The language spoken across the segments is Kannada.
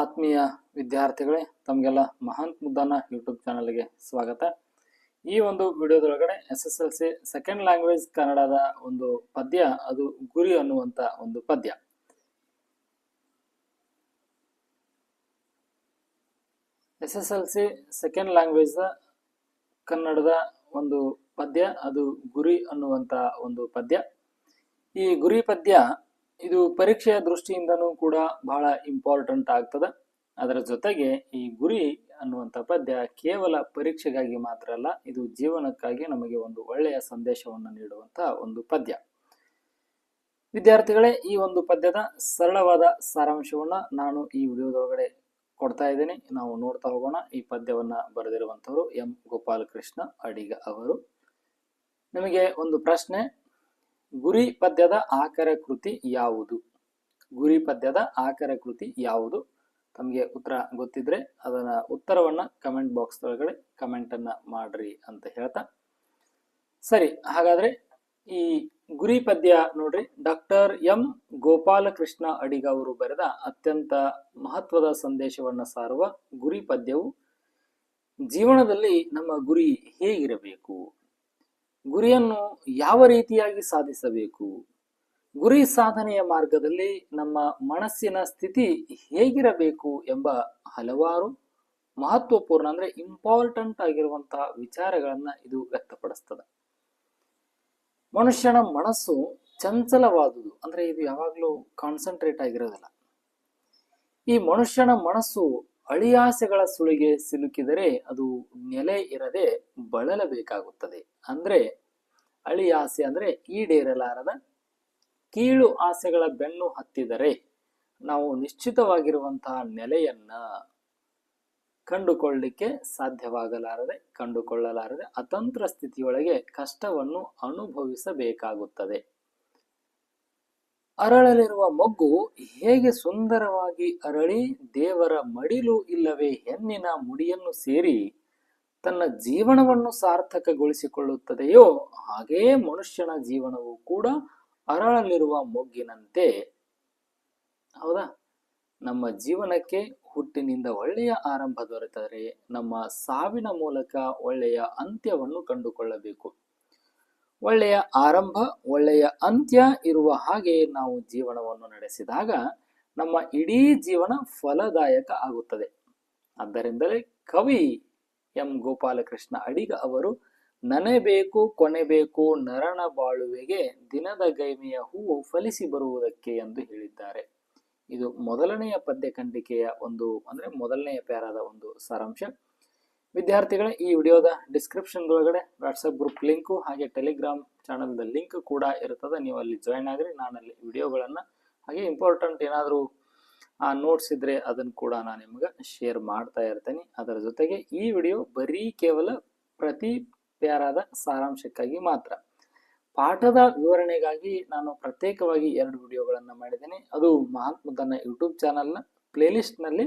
ಆತ್ಮೀಯ ವಿದ್ಯಾರ್ಥಿಗಳೇ, ತಮಗೆಲ್ಲ ಮಹಾಂತ್ ಮುದ್ದಾನ ಯೂಟ್ಯೂಬ್ ಚಾನಲ್ಗೆ ಸ್ವಾಗತ. ಈ ಒಂದು ವಿಡಿಯೋದೊಳಗಡೆ S S L C second language ಕನ್ನಡದ ಒಂದು ಪದ್ಯ, ಅದು ಗುರಿ ಅನ್ನುವಂತ ಒಂದು ಪದ್ಯ. S S L C second language ಕನ್ನಡದ ಒಂದು ಪದ್ಯ, ಅದು ಗುರಿ ಅನ್ನುವಂತ ಒಂದು ಪದ್ಯ. ಈ ಗುರಿ ಪದ್ಯ ಇದು ಪರೀಕ್ಷೆಯ ದೃಷ್ಟಿಯಿಂದನೂ ಕೂಡ ಬಹಳ ಇಂಪಾರ್ಟೆಂಟ್ ಆಗ್ತದೆ. ಅದರ ಜೊತೆಗೆ ಈ ಗುರಿ ಅನ್ನುವಂಥ ಪದ್ಯ ಕೇವಲ ಪರೀಕ್ಷೆಗಾಗಿ ಮಾತ್ರ ಅಲ್ಲ, ಇದು ಜೀವನಕ್ಕಾಗಿ ನಮಗೆ ಒಂದು ಒಳ್ಳೆಯ ಸಂದೇಶವನ್ನು ನೀಡುವಂತ ಒಂದು ಪದ್ಯ. ವಿದ್ಯಾರ್ಥಿಗಳೇ, ಈ ಒಂದು ಪದ್ಯದ ಸರಳವಾದ ಸಾರಾಂಶವನ್ನ ನಾನು ಈ ವಿಡಿಯೋದೊಳಗಡೆ ಕೊಡ್ತಾ ಇದ್ದೀನಿ. ನಾವು ನೋಡ್ತಾ ಹೋಗೋಣ. ಈ ಪದ್ಯವನ್ನ ಬರೆದಿರುವಂತವರು ಎಂ ಗೋಪಾಲಕೃಷ್ಣ ಅಡಿಗ ಅವರು. ನಿಮಗೆ ಒಂದು ಪ್ರಶ್ನೆ. ಗುರಿ ಪದ್ಯದ ಆಕರ ಕೃತಿ ಯಾವುದು? ಗುರಿ ಪದ್ಯದ ಆಕರ ಕೃತಿ ಯಾವುದು? ತಮಗೆ ಉತ್ತರ ಗೊತ್ತಿದ್ರೆ ಅದನ್ನ ಉತ್ತರವನ್ನ ಕಮೆಂಟ್ ಬಾಕ್ಸ್ ಒಳಗಡೆ ಕಮೆಂಟ್ ಅನ್ನ ಮಾಡ್ರಿ ಅಂತ ಹೇಳ್ತಾ. ಸರಿ, ಹಾಗಾದ್ರೆ ಈ ಗುರಿ ಪದ್ಯ ನೋಡ್ರಿ, ಡಾಕ್ಟರ್ ಎಂ ಗೋಪಾಲಕೃಷ್ಣ ಅಡಿಗ ಅವರು ಬರೆದ ಅತ್ಯಂತ ಮಹತ್ವದ ಸಂದೇಶವನ್ನ ಸಾರುವ ಗುರಿ ಪದ್ಯವು ಜೀವನದಲ್ಲಿ ನಮ್ಮ ಗುರಿ ಹೇಗಿರಬೇಕು? ಗುರಿಯನ್ನು ಯಾವ ರೀತಿಯಾಗಿ ಸಾಧಿಸಬೇಕು? ಗುರಿ ಸಾಧನೆಯ ಮಾರ್ಗದಲ್ಲಿ ನಮ್ಮ ಮನಸ್ಸಿನ ಸ್ಥಿತಿ ಹೇಗಿರಬೇಕು ಎಂಬ ಹಲವಾರು ಮಹತ್ವಪೂರ್ಣ ಅಂದ್ರೆ ಇಂಪಾರ್ಟೆಂಟ್ ಆಗಿರುವಂತಹ ವಿಚಾರಗಳನ್ನ ಇದು ವ್ಯಕ್ತಪಡಿಸ್ತದೆ. ಮನುಷ್ಯನ ಮನಸ್ಸು ಚಂಚಲವಾದುದು ಅಂದ್ರೆ ಇದು ಯಾವಾಗ್ಲೂ ಕಾನ್ಸಂಟ್ರೇಟ್ ಆಗಿರೋದಿಲ್ಲ. ಈ ಮನುಷ್ಯನ ಮನಸ್ಸು ಅಳಿಯಾಸೆಗಳ ಸುಳಿಗೆ ಸಿಲುಕಿದರೆ ಅದು ನೆಲೆ ಇರದೆ ಬಳಲಬೇಕಾಗುತ್ತದೆ. ಅಂದ್ರೆ ಅಳಿಯಾಸೆ ಅಂದ್ರೆ ಈಡೇರಲಾರದ ಕೀಳು ಆಸೆಗಳ ಬೆನ್ನು ಹತ್ತಿದರೆ ನಾವು ನಿಶ್ಚಿತವಾಗಿರುವಂತಹ ನೆಲೆಯನ್ನ ಕಂಡುಕೊಳ್ಳಲಿಕ್ಕೆ ಸಾಧ್ಯವಾಗಲಾರದೆ, ಕಂಡುಕೊಳ್ಳಲಾರದೆ ಅತಂತ್ರ ಸ್ಥಿತಿಯೊಳಗೆ ಕಷ್ಟವನ್ನು ಅನುಭವಿಸಬೇಕಾಗುತ್ತದೆ. ಅರಳಲಿರುವ ಮೊಗ್ಗು ಹೇಗೆ ಸುಂದರವಾಗಿ ಅರಳಿ ದೇವರ ಮಡಿಲು ಇಲ್ಲವೇ ಹೆಣ್ಣಿನ ಮುಡಿಯನ್ನು ಸೇರಿ ತನ್ನ ಜೀವನವನ್ನು ಸಾರ್ಥಕಗೊಳಿಸಿಕೊಳ್ಳುತ್ತದೆಯೋ, ಹಾಗೇ ಮನುಷ್ಯನ ಜೀವನವು ಕೂಡ ಅರಳಲಿರುವ ಮೊಗ್ಗಿನಂತೆ. ಹೌದಾ? ನಮ್ಮ ಜೀವನಕ್ಕೆ ಹುಟ್ಟಿನಿಂದ ಒಳ್ಳೆಯ ಆರಂಭ ದೊರೆತರೆ, ನಮ್ಮ ಸಾವಿನ ಮೂಲಕ ಒಳ್ಳೆಯ ಅಂತ್ಯವನ್ನು ಕಂಡುಕೊಳ್ಳಬೇಕು. ಒಳ್ಳೆಯ ಆರಂಭ, ಒಳ್ಳೆಯ ಅಂತ್ಯ ಇರುವ ಹಾಗೆ ನಾವು ಜೀವನವನ್ನು ನಡೆಸಿದಾಗ ನಮ್ಮ ಇಡೀ ಜೀವನ ಫಲದಾಯಕ ಆಗುತ್ತದೆ. ಆದ್ದರಿಂದಲೇ ಕವಿ ಎಂ. ಗೋಪಾಲಕೃಷ್ಣ ಅಡಿಗ ಅವರು ನನೆಬೇಕು ಕೊನೆಬೇಕು ನರಣ ಬಾಳುವೆಗೆ ದಿನದ ಗೈಮೆಯ ಹೂವು ಫಲಿಸಿ ಬರುವುದಕ್ಕೆ ಎಂದು ಹೇಳಿದ್ದಾರೆ. ಇದು ಮೊದಲನೆಯ ಪದ್ಯ ಖಂಡಿಕೆಯ ಒಂದು, ಅಂದ್ರೆ ಮೊದಲನೆಯ ಪ್ಯಾರಾದ ಒಂದು ಸಾರಾಂಶ. ವಿದ್ಯಾರ್ಥಿಗಳೇ, ಈ ವಿಡಿಯೋದ ಡಿಸ್ಕ್ರಿಪ್ಷನ್ ಒಳಗಡೆ ವಾಟ್ಸಪ್ ಗ್ರೂಪ್ ಲಿಂಕು ಹಾಗೆ ಟೆಲಿಗ್ರಾಮ್ ಚಾನಲ್ದ ಲಿಂಕ್ ಕೂಡ ಇರ್ತದೆ ನೀವು ಅಲ್ಲಿ ಜಾಯ್ನ್ ಆಗ್ರಿ ನಾನು ಅಲ್ಲಿ ವಿಡಿಯೋಗಳನ್ನು, ಹಾಗೆ ಇಂಪಾರ್ಟೆಂಟ್ ಏನಾದರೂ, ಆ ನೋಟ್ಸ್ ಇದ್ರೆ ಅದನ್ನು ಕೂಡ ನಾನು ನಿಮ್ಗೆ ಶೇರ್ ಮಾಡ್ತಾ ಇರ್ತೇನೆ. ಅದರ ಜೊತೆಗೆ ಈ ವಿಡಿಯೋ ಬರೀ ಕೇವಲ ಪ್ರತಿ ಪ್ಯಾರಾದ ಸಾರಾಂಶಕ್ಕಾಗಿ ಮಾತ್ರ. ಪಾಠದ ವಿವರಣೆಗಾಗಿ ನಾನು ಪ್ರತ್ಯೇಕವಾಗಿ ಎರಡು ವಿಡಿಯೋಗಳನ್ನು ಮಾಡಿದ್ದೇನೆ. ಅದು ಮಹಾತ್ಮ ತನ್ನ ಯೂಟ್ಯೂಬ್ ಚಾನಲ್ನ ಪ್ಲೇಲಿಸ್ಟ್ನಲ್ಲಿ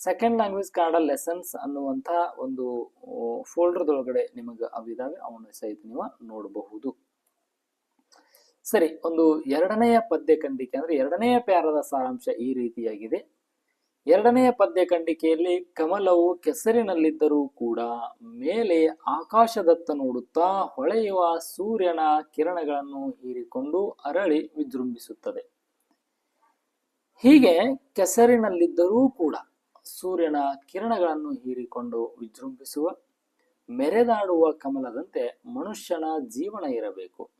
ಸೆಕೆಂಡ್ ಲ್ಯಾಂಗ್ವೇಜ್ ಕನ್ನಡ ಲೆಸನ್ಸ್ ಅನ್ನುವಂಥ ಒಂದು ಫೋಲ್ಡರ್ದೊಳಗಡೆ ನಿಮಗೆ ಅವಿದಾವೆ ಅವನ್ನ ಸಹಿತ ನೀವು ನೋಡಬಹುದು. ಸರಿ, ಒಂದು ಎರಡನೆಯ ಪದ್ಯ ಖಂಡಿಕೆ ಅಂದ್ರೆ ಎರಡನೆಯ ಪ್ಯಾರದ ಸಾರಾಂಶ ಈ ರೀತಿಯಾಗಿದೆ. ಎರಡನೆಯ ಪದ್ಯ ಖಂಡಿಕೆಯಲ್ಲಿ ಕಮಲವು ಕೆಸರಿನಲ್ಲಿದ್ದರೂ ಕೂಡ ಮೇಲೆ ಆಕಾಶದತ್ತ ನೋಡುತ್ತಾ ಹೊಳೆಯುವ ಸೂರ್ಯನ ಕಿರಣಗಳನ್ನು ಹೀರಿಕೊಂಡು ಅರಳಿ ವಿಜೃಂಭಿಸುತ್ತದೆ. ಹೀಗೆ ಕೆಸರಿನಲ್ಲಿದ್ದರೂ ಕೂಡ ಸೂರ್ಯನ ಕಿರಣಗಳನ್ನು ಹೀರಿಕೊಂಡು ವಿಜೃಂಭಿಸುವ, ಮೆರೆದಾಡುವ ಕಮಲದಂತೆ ಮನುಷ್ಯನ ಜೀವನ ಇರಬೇಕು.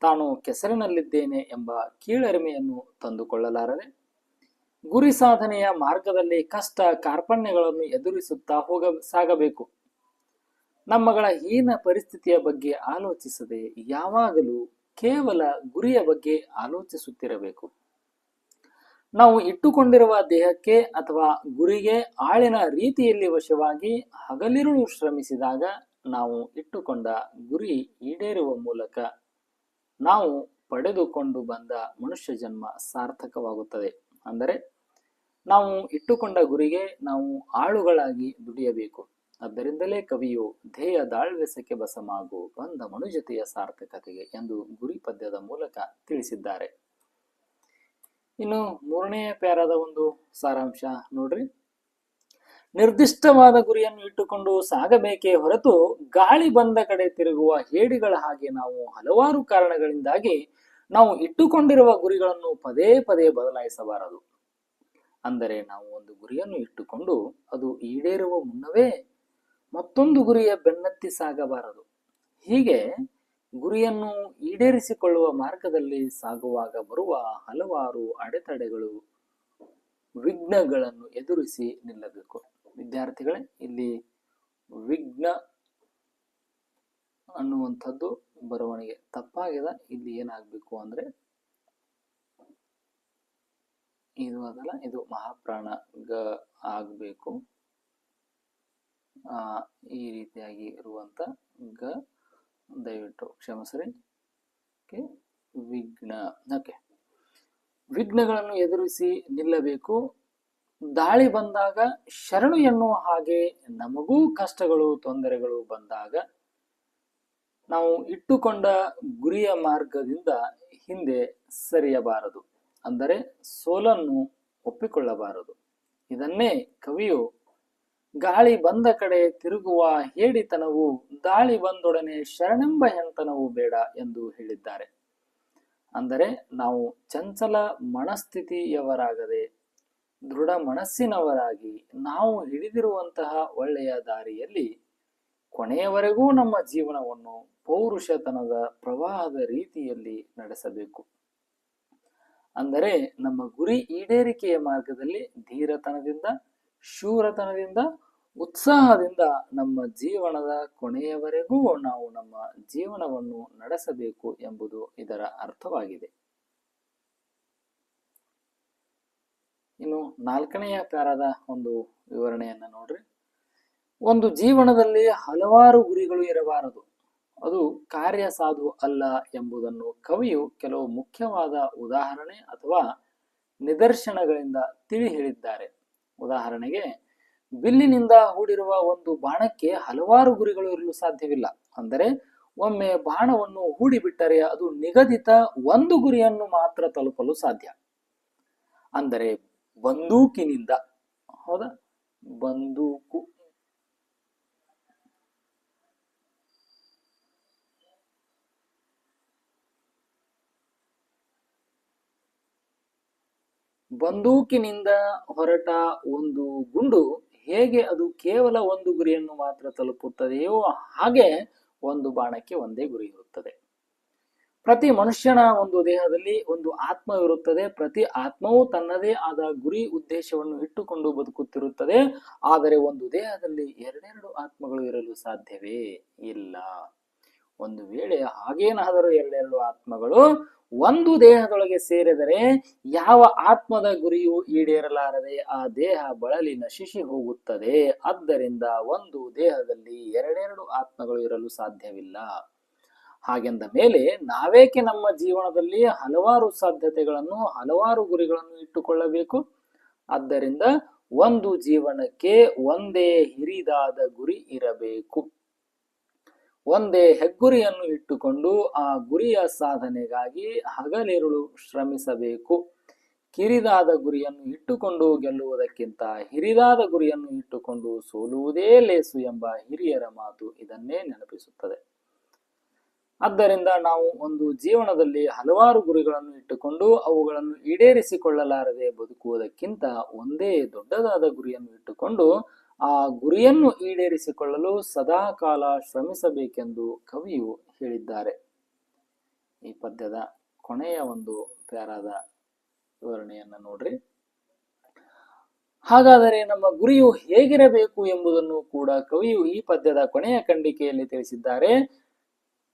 ತಾನು ಕೆಸರಿನಲ್ಲಿದ್ದೇನೆ ಎಂಬ ಕೀಳರಿಮೆಯನ್ನು ತಂದುಕೊಳ್ಳಲಾರದೆ, ಗುರಿ ಸಾಧನೆಯ ಮಾರ್ಗದಲ್ಲಿ ಕಷ್ಟ ಕಾರ್ಪಣ್ಯಗಳನ್ನು ಎದುರಿಸುತ್ತಾ ಹೋಗ, ಸಾಗಬೇಕು. ನಮ್ಮಗಳ ಹೀನ ಪರಿಸ್ಥಿತಿಯ ಬಗ್ಗೆ ಆಲೋಚಿಸದೆ ಯಾವಾಗಲೂ ಕೇವಲ ಗುರಿಯ ಬಗ್ಗೆ ಆಲೋಚಿಸುತ್ತಿರಬೇಕು. ನಾವು ಇಟ್ಟುಕೊಂಡಿರುವ ದೇಹಕ್ಕೆ ಅಥವಾ ಗುರಿಗೆ ಆಳಿನ ರೀತಿಯಲ್ಲಿ ವಶವಾಗಿ ಹಗಲಿರುಳು ಶ್ರಮಿಸಿದಾಗ ನಾವು ಇಟ್ಟುಕೊಂಡ ಗುರಿ ಈಡೇರುವ ಮೂಲಕ ನಾವು ಪಡೆದುಕೊಂಡು ಬಂದ ಮನುಷ್ಯ ಜನ್ಮ ಸಾರ್ಥಕವಾಗುತ್ತದೆ. ಅಂದರೆ ನಾವು ಇಟ್ಟುಕೊಂಡ ಗುರಿಗೆ ನಾವು ಆಳುಗಳಾಗಿ ದುಡಿಯಬೇಕು. ಆದ್ದರಿಂದಲೇ ಕವಿಯು ಧ್ಯೇಯ ದಾಳ್ವೆಸಕ್ಕೆ ಬಸಮಾಗು ಬಂದ ಮನುಜತೆಯ ಸಾರ್ಥಕತೆಗೆ ಎಂದು ಗುರಿ ಪದ್ಯದ ಮೂಲಕ ತಿಳಿಸಿದ್ದಾರೆ. ಇನ್ನು ಮೂರನೇ ಪ್ಯಾರದ ಒಂದು ಸಾರಾಂಶ ನೋಡ್ರಿ. ನಿರ್ದಿಷ್ಟವಾದ ಗುರಿಯನ್ನು ಇಟ್ಟುಕೊಂಡು ಸಾಗಬೇಕೇ ಹೊರತು ಗಾಳಿ ಬಂದ ಕಡೆ ತಿರುಗುವ ಹೇಡಿಗಳ ಹಾಗೆ ನಾವು ಹಲವಾರು ಕಾರಣಗಳಿಂದಾಗಿ ನಾವು ಇಟ್ಟುಕೊಂಡಿರುವ ಗುರಿಗಳನ್ನು ಪದೇ ಪದೇ ಬದಲಾಯಿಸಬಾರದು. ಅಂದರೆ ನಾವು ಒಂದು ಗುರಿಯನ್ನು ಇಟ್ಟುಕೊಂಡು ಅದು ಈಡೇರುವ ಮುನ್ನವೇ ಮತ್ತೊಂದು ಗುರಿಯ ಬೆನ್ನತ್ತಿ ಸಾಗಬಾರದು. ಹೀಗೆ ಗುರಿಯನ್ನು ಈಡೇರಿಸಿಕೊಳ್ಳುವ ಮಾರ್ಗದಲ್ಲಿ ಸಾಗುವಾಗ ಬರುವ ಹಲವಾರು ಅಡೆತಡೆಗಳು ವಿಘ್ನಗಳನ್ನು ಎದುರಿಸಿ ನಿಲ್ಲಬೇಕು. ವಿದ್ಯಾರ್ಥಿಗಳೇ, ಇಲ್ಲಿ ವಿಘ್ನ ಅನ್ನುವಂಥದ್ದು ಬರವಣಿಗೆ ತಪ್ಪಾಗಿದೆ. ಇಲ್ಲಿ ಏನಾಗಬೇಕು ಅಂದ್ರೆ ಇದು ಅದಲ್ಲ, ಇದು ಮಹಾಪ್ರಾಣ ಗ ಆಗಬೇಕು. ಈ ರೀತಿಯಾಗಿ ಇರುವಂತ ಗ ದಯವಿಟ್ಟು ಕ್ಷಮಿಸ್ರಿ. ಓಕೆ, ವಿಘ್ನ, ಓಕೆ. ವಿಘ್ನಗಳನ್ನು ಎದುರಿಸಿ ನಿಲ್ಲಬೇಕು. ದಾಳಿ ಬಂದಾಗ ಶರಣು ಎನ್ನುವ ಹಾಗೆ ನಮಗೂ ಕಷ್ಟಗಳು, ತೊಂದರೆಗಳು ಬಂದಾಗ ನಾವು ಇಟ್ಟುಕೊಂಡ ಗುರಿಯ ಮಾರ್ಗದಿಂದ ಹಿಂದೆ ಸರಿಯಬಾರದು. ಅಂದರೆ ಸೋಲನ್ನು ಒಪ್ಪಿಕೊಳ್ಳಬಾರದು. ಇದನ್ನೇ ಕವಿಯು ಗಾಳಿ ಬಂದ ಕಡೆ ತಿರುಗುವ ಹೇಡಿತನವು, ದಾಳಿ ಬಂದೊಡನೆ ಶರಣೆಂಬ ಹೆಂತನವು ಬೇಡ ಎಂದು ಹೇಳಿದ್ದಾರೆ. ಅಂದರೆ ನಾವು ಚಂಚಲ ಮನಸ್ಥಿತಿಯವರಾಗದೆ, ದೃಢ ಮನಸ್ಸಿನವರಾಗಿ ನಾವು ಹಿಡಿದಿರುವಂತಹ ಒಳ್ಳೆಯ ದಾರಿಯಲ್ಲಿ ಕೊನೆಯವರೆಗೂ ನಮ್ಮ ಜೀವನವನ್ನು ಪೌರುಷತನದ ಪ್ರವಾಹದ ರೀತಿಯಲ್ಲಿ ನಡೆಸಬೇಕು. ಅಂದರೆ ನಮ್ಮ ಗುರಿ ಈಡೇರಿಕೆಯ ಮಾರ್ಗದಲ್ಲಿ ಧೀರತನದಿಂದ ಶೂರತನದಿಂದ, ಉತ್ಸಾಹದಿಂದ ನಮ್ಮ ಜೀವನದ ಕೊನೆಯವರೆಗೂ ನಾವು ನಮ್ಮ ಜೀವನವನ್ನು ನಡೆಸಬೇಕು ಎಂಬುದು ಇದರ ಅರ್ಥವಾಗಿದೆ. ಇನ್ನು ನಾಲ್ಕನೆಯ ಪ್ಯಾರದ ಒಂದು ವಿವರಣೆಯನ್ನ ನೋಡ್ರಿ. ಒಂದು ಜೀವನದಲ್ಲಿ ಹಲವಾರು ಗುರಿಗಳು ಇರಬಾರದು. ಅದು ಕಾರ್ಯ ಸಾಧು ಅಲ್ಲ ಎಂಬುದನ್ನು ಕವಿಯು ಕೆಲವು ಮುಖ್ಯವಾದ ಉದಾಹರಣೆ ಅಥವಾ ನಿದರ್ಶನಗಳಿಂದ ತಿಳಿ ಹೇಳಿದ್ದಾರೆ. ಉದಾಹರಣೆಗೆ, ಬಿಲ್ಲಿನಿಂದ ಹೂಡಿರುವ ಒಂದು ಬಾಣಕ್ಕೆ ಹಲವಾರು ಗುರಿಗಳು ಇರಲು ಸಾಧ್ಯವಿಲ್ಲ. ಅಂದರೆ, ಒಮ್ಮೆ ಬಾಣವನ್ನು ಹೂಡಿಬಿಟ್ಟರೆ ಅದು ನಿಗದಿತ ಒಂದು ಗುರಿಯನ್ನು ಮಾತ್ರ ತಲುಪಲು ಸಾಧ್ಯ. ಅಂದರೆ, ಬಂದೂಕಿನಿಂದ, ಹೌದಾ? ಬಂದೂಕು ಬಂದೂಕಿನಿಂದ ಹೊರಟ ಒಂದು ಗುಂಡು ಹೇಗೆ ಅದು ಕೇವಲ ಒಂದು ಗುರಿಯನ್ನು ಮಾತ್ರ ತಲುಪುತ್ತದೆಯೋ ಹಾಗೆ ಒಂದು ಬಾಣಕ್ಕೆ ಒಂದೇ ಗುರಿ ಇರುತ್ತದೆ. ಪ್ರತಿ ಮನುಷ್ಯನ ಒಂದು ದೇಹದಲ್ಲಿ ಒಂದು ಆತ್ಮವಿರುತ್ತದೆ ಪ್ರತಿ ಆತ್ಮವು ತನ್ನದೇ ಆದ ಗುರಿ ಉದ್ದೇಶವನ್ನು ಇಟ್ಟುಕೊಂಡು ಬದುಕುತ್ತಿರುತ್ತದೆ. ಆದರೆ ಒಂದು ದೇಹದಲ್ಲಿ ಎರಡೆರಡು ಆತ್ಮಗಳು ಇರಲು ಸಾಧ್ಯವೇ ಇಲ್ಲ. ಒಂದು ವೇಳೆ ಹಾಗೇನಾದರೂ ಎರಡೆರಡು ಆತ್ಮಗಳು ಒಂದು ದೇಹದೊಳಗೆ ಸೇರಿದರೆ ಯಾವ ಆತ್ಮದ ಗುರಿಯು ಈಡೇರಲಾರದೆ ಆ ದೇಹ ಬಳಲಿ ನಶಿಸಿ ಹೋಗುತ್ತದೆ. ಆದ್ದರಿಂದ ಒಂದು ದೇಹದಲ್ಲಿ ಎರಡೆರಡು ಆತ್ಮಗಳು ಇರಲು ಸಾಧ್ಯವಿಲ್ಲ. ಹಾಗೆಂದ ಮೇಲೆ ನಾವೇಕೆ ನಮ್ಮ ಜೀವನದಲ್ಲಿ ಹಲವಾರು ಸಾಧ್ಯತೆಗಳನ್ನು, ಹಲವಾರು ಗುರಿಗಳನ್ನು ಇಟ್ಟುಕೊಳ್ಳಬೇಕು? ಆದ್ದರಿಂದ ಒಂದು ಜೀವನಕ್ಕೆ ಒಂದೇ ಹಿರಿದಾದ ಗುರಿ ಇರಬೇಕು. ಒಂದೇ ಹೆಗ್ಗುರಿಯನ್ನು ಇಟ್ಟುಕೊಂಡು ಆ ಗುರಿಯ ಸಾಧನೆಗಾಗಿ ಹಗಲಿರುಳು ಶ್ರಮಿಸಬೇಕು. ಕಿರಿದಾದ ಗುರಿಯನ್ನು ಇಟ್ಟುಕೊಂಡು ಗೆಲ್ಲುವುದಕ್ಕಿಂತ ಹಿರಿದಾದ ಗುರಿಯನ್ನು ಇಟ್ಟುಕೊಂಡು ಸೋಲುವುದೇ ಲೇಸು ಎಂಬ ಹಿರಿಯರ ಮಾತು ಇದನ್ನೇ ನೆನಪಿಸುತ್ತದೆ. ಆದ್ದರಿಂದ ನಾವು ಒಂದು ಜೀವನದಲ್ಲಿ ಹಲವಾರು ಗುರಿಗಳನ್ನು ಇಟ್ಟುಕೊಂಡು ಅವುಗಳನ್ನು ಈಡೇರಿಸಿಕೊಳ್ಳಲಾರದೆ ಬದುಕುವುದಕ್ಕಿಂತ ಒಂದೇ ದೊಡ್ಡದಾದ ಗುರಿಯನ್ನು ಇಟ್ಟುಕೊಂಡು ಆ ಗುರಿಯನ್ನು ಈಡೇರಿಸಿಕೊಳ್ಳಲು ಸದಾ ಕಾಲ ಶ್ರಮಿಸಬೇಕೆಂದು ಕವಿಯು ಹೇಳಿದ್ದಾರೆ. ಈ ಪದ್ಯದ ಕೊನೆಯ ಒಂದು ಪ್ಯಾರಾದ ವಿವರಣೆಯನ್ನು ನೋಡ್ರಿ. ಹಾಗಾದರೆ ನಮ್ಮ ಗುರಿಯು ಹೇಗಿರಬೇಕು ಎಂಬುದನ್ನು ಕೂಡ ಕವಿಯು ಈ ಪದ್ಯದ ಕೊನೆಯ ಖಂಡಿಕೆಯಲ್ಲಿ ತಿಳಿಸಿದ್ದಾರೆ.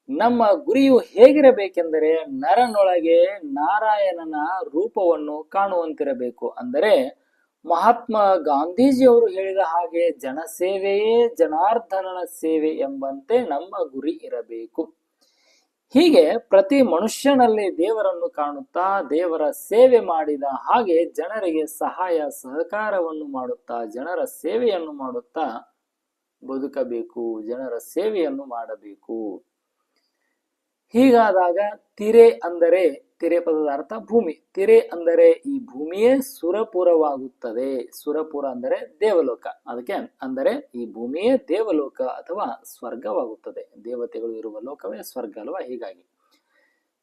ನಮ್ಮ ಗುರಿಯು ಹೇಗಿರಬೇಕೆಂದರೆ ನರನೊಳಗೆ ನಾರಾಯಣನ ರೂಪವನ್ನು ಕಾಣುವಂತಿರಬೇಕು. ಅಂದರೆ ಮಹಾತ್ಮ ಗಾಂಧೀಜಿಯವರು ಹೇಳಿದ ಹಾಗೆ ಜನಸೇವೆಯೇ ಜನಾರ್ದನನ ಸೇವೆ ಎಂಬಂತೆ ನಮ್ಮ ಗುರಿ ಇರಬೇಕು. ಹೀಗೆ ಪ್ರತಿ ಮನುಷ್ಯನಲ್ಲಿ ದೇವರನ್ನು ಕಾಣುತ್ತಾ ದೇವರ ಸೇವೆ ಮಾಡಿದ ಹಾಗೆ ಜನರಿಗೆ ಸಹಾಯ, ಸಹಕಾರವನ್ನು ಮಾಡುತ್ತಾ, ಜನರ ಸೇವೆಯನ್ನು ಮಾಡುತ್ತಾ ಬದುಕಬೇಕು, ಜನರ ಸೇವೆಯನ್ನು ಮಾಡಬೇಕು. ಹೀಗಾದಾಗ ತಿರೆ ಅಂದರೆ ತಿರೆ ಪದದ ಅರ್ಥ ಭೂಮಿ. ತೆರೆ ಅಂದರೆ ಈ ಭೂಮಿಯೇ ಸುರಪುರವಾಗುತ್ತದೆ. ಸುರಪುರ ಅಂದರೆ ದೇವಲೋಕ. ಅದಕ್ಕೆ ಅಂದರೆ ಈ ಭೂಮಿಯೇ ದೇವಲೋಕ ಅಥವಾ ಸ್ವರ್ಗವಾಗುತ್ತದೆ. ದೇವತೆಗಳು ಇರುವ ಲೋಕವೇ ಸ್ವರ್ಗ ಅಲ್ವಾ? ಹೀಗಾಗಿ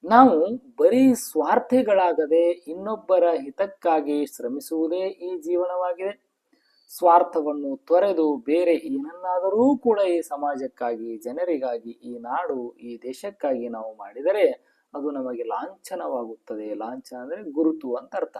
ನಾವು ಬರೀ ಸ್ವಾರ್ಥಿಗಳಾಗದೆ ಇನ್ನೊಬ್ಬರ ಹಿತಕ್ಕಾಗಿ ಶ್ರಮಿಸುವುದೇ ಈ ಜೀವನವಾಗಿದೆ. ಸ್ವಾರ್ಥವನ್ನು ತೊರೆದು ಬೇರೆ ಏನನ್ನಾದರೂ ಕೂಡ ಈ ಸಮಾಜಕ್ಕಾಗಿ, ಜನರಿಗಾಗಿ, ಈ ನಾಡು, ಈ ದೇಶಕ್ಕಾಗಿ ನಾವು ಮಾಡಿದರೆ ಅದು ನಮಗೆ ಲಾಂಛನವಾಗುತ್ತದೆ. ಲಾಂಛನ ಅಂದ್ರೆ ಗುರುತು ಅಂತ ಅರ್ಥ.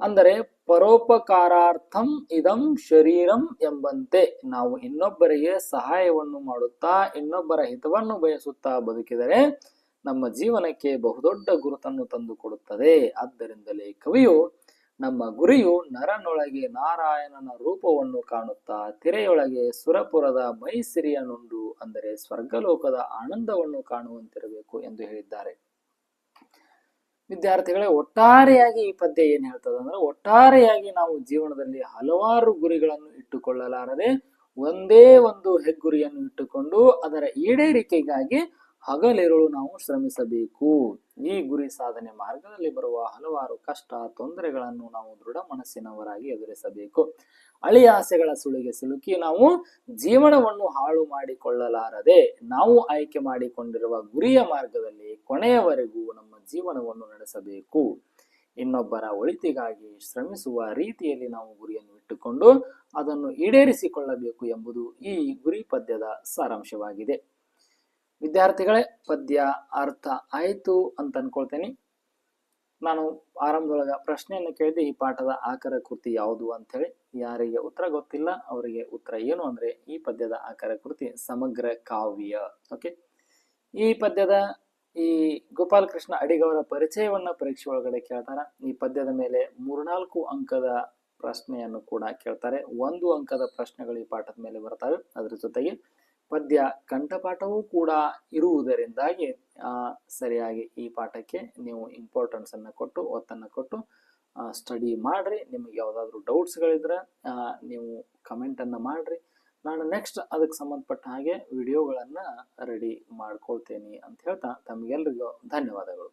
ಅಂದರೆ ಪರೋಪಕಾರಾರ್ಥಂ ಇದಂ ಶರೀರಂ ಎಂಬಂತೆ ನಾವು ಇನ್ನೊಬ್ಬರಿಗೆ ಸಹಾಯವನ್ನು ಮಾಡುತ್ತಾ, ಇನ್ನೊಬ್ಬರ ಹಿತವನ್ನು ಬಯಸುತ್ತಾ ಬದುಕಿದರೆ ನಮ್ಮ ಜೀವನಕ್ಕೆ ಬಹುದೊಡ್ಡ ಗುರುತನ್ನು ತಂದುಕೊಡುತ್ತದೆ. ಆದ್ದರಿಂದಲೇ ಕವಿಯು ನಮ್ಮ ಗುರಿಯು ನರನೊಳಗೆ ನಾರಾಯಣನ ರೂಪವನ್ನು ಕಾಣುತ್ತಾ ತಿರೆಯೊಳಗೆ ಸುರಪುರದ ಮೈಸಿರಿಯನುಂಡು ಅಂದರೆ ಸ್ವರ್ಗಲೋಕದ ಆನಂದವನ್ನು ಕಾಣುವಂತಿರಬೇಕು ಎಂದು ಹೇಳಿದ್ದಾರೆ. ವಿದ್ಯಾರ್ಥಿಗಳೇ, ಒಟ್ಟಾರೆಯಾಗಿ ಈ ಪದ್ಯ ಏನ್ ಹೇಳ್ತದೆ ಅಂದ್ರೆ, ಒಟ್ಟಾರೆಯಾಗಿ ನಾವು ಜೀವನದಲ್ಲಿ ಹಲವಾರು ಗುರಿಗಳನ್ನು ಇಟ್ಟುಕೊಳ್ಳಲಾರದೆ, ಒಂದೇ ಒಂದು ಹೆಗ್ಗುರಿಯನ್ನು ಇಟ್ಟುಕೊಂಡು ಅದರ ಈಡೇರಿಕೆಗಾಗಿ ಹಗಲಿರುಳು ನಾವು ಶ್ರಮಿಸಬೇಕು. ಈ ಗುರಿ ಸಾಧನೆ ಮಾರ್ಗದಲ್ಲಿ ಬರುವ ಹಲವಾರು ಕಷ್ಟ, ತೊಂದರೆಗಳನ್ನು ನಾವು ದೃಢ ಮನಸ್ಸಿನವರಾಗಿ ಎದುರಿಸಬೇಕು. ಅಳಿ ಆಸೆಗಳ ಸುಳಿಗೆ ಸಿಲುಕಿ ನಾವು ಜೀವನವನ್ನು ಹಾಳು ಮಾಡಿಕೊಳ್ಳಲಾರದೆ, ನಾವು ಆಯ್ಕೆ ಮಾಡಿಕೊಂಡಿರುವ ಗುರಿಯ ಮಾರ್ಗದಲ್ಲಿ ಕೊನೆಯವರೆಗೂ ನಮ್ಮ ಜೀವನವನ್ನು ನಡೆಸಬೇಕು. ಇನ್ನೊಬ್ಬರ ಒಳಿತಿಗಾಗಿ ಶ್ರಮಿಸುವ ರೀತಿಯಲ್ಲಿ ನಾವು ಗುರಿಯನ್ನು ಇಟ್ಟುಕೊಂಡು ಅದನ್ನು ಈಡೇರಿಸಿಕೊಳ್ಳಬೇಕು ಎಂಬುದು ಈ ಗುರಿ ಪದ್ಯದ ಸಾರಾಂಶವಾಗಿದೆ. ವಿದ್ಯಾರ್ಥಿಗಳೇ ಪದ್ಯ, ಅರ್ಥ ಆಯಿತು ಅಂತ ಅನ್ಕೊಳ್ತೇನೆ. ನಾನು ಆರಂಭದೊಳಗ ಪ್ರಶ್ನೆಯನ್ನು ಕೇಳಿದೆ ಈ ಪಾಠದ ಆಕರ ಕೃತಿ ಯಾವುದು ಅಂತ ಹೇಳಿ ಯಾರಿಗೆ ಉತ್ತರ ಗೊತ್ತಿಲ್ಲ, ಅವರಿಗೆ ಉತ್ತರ ಏನು ಅಂದರೆ ಈ ಪದ್ಯದ ಆಕರ ಕೃತಿ ಸಮಗ್ರ ಕಾವ್ಯ, ಓಕೆ? ಈ ಪದ್ಯದ ಈ ಗೋಪಾಲಕೃಷ್ಣ ಅಡಿಗವರ ಪರಿಚಯವನ್ನ ಪರೀಕ್ಷೆ ಒಳಗಡೆ ಕೇಳ್ತಾರ. ಈ ಪದ್ಯದ ಮೇಲೆ ಮೂರ್ನಾಲ್ಕು ಅಂಕದ ಪ್ರಶ್ನೆಯನ್ನು ಕೂಡ ಕೇಳ್ತಾರೆ. ಒಂದು ಅಂಕದ ಪ್ರಶ್ನೆಗಳು ಈ ಪಾಠದ ಮೇಲೆ ಬರ್ತವೆ. ಅದ್ರ ಜೊತೆಗೆ ಪದ್ಯ ಕಂಠಪಾಠವೂ ಕೂಡ ಇರುವುದರಿಂದಾಗಿ ಸರಿಯಾಗಿ ಈ ಪಾಠಕ್ಕೆ ನೀವು ಇಂಪಾರ್ಟೆನ್ಸ್ ಅನ್ನ ಕೊಟ್ಟು, ಒತ್ತನ್ನು ಕೊಟ್ಟು ಸ್ಟಡಿ ಮಾಡ್ರಿ. ನಿಮಗೆ ಯಾವುದಾದ್ರೂ ಡೌಟ್ಸ್ಗಳಿದ್ರೆ ನೀವು ಕಮೆಂಟನ್ನು ಮಾಡ್ರಿ. ನಾನು ನೆಕ್ಸ್ಟ್ ಅದಕ್ಕೆ ಸಂಬಂಧಪಟ್ಟ ಹಾಗೆ ವಿಡಿಯೋಗಳನ್ನು ರೆಡಿ ಮಾಡ್ಕೊಳ್ತೇನೆ ಅಂತ ಹೇಳ್ತಾ, ತಮಗೆಲ್ರಿಗೂ ಧನ್ಯವಾದಗಳು.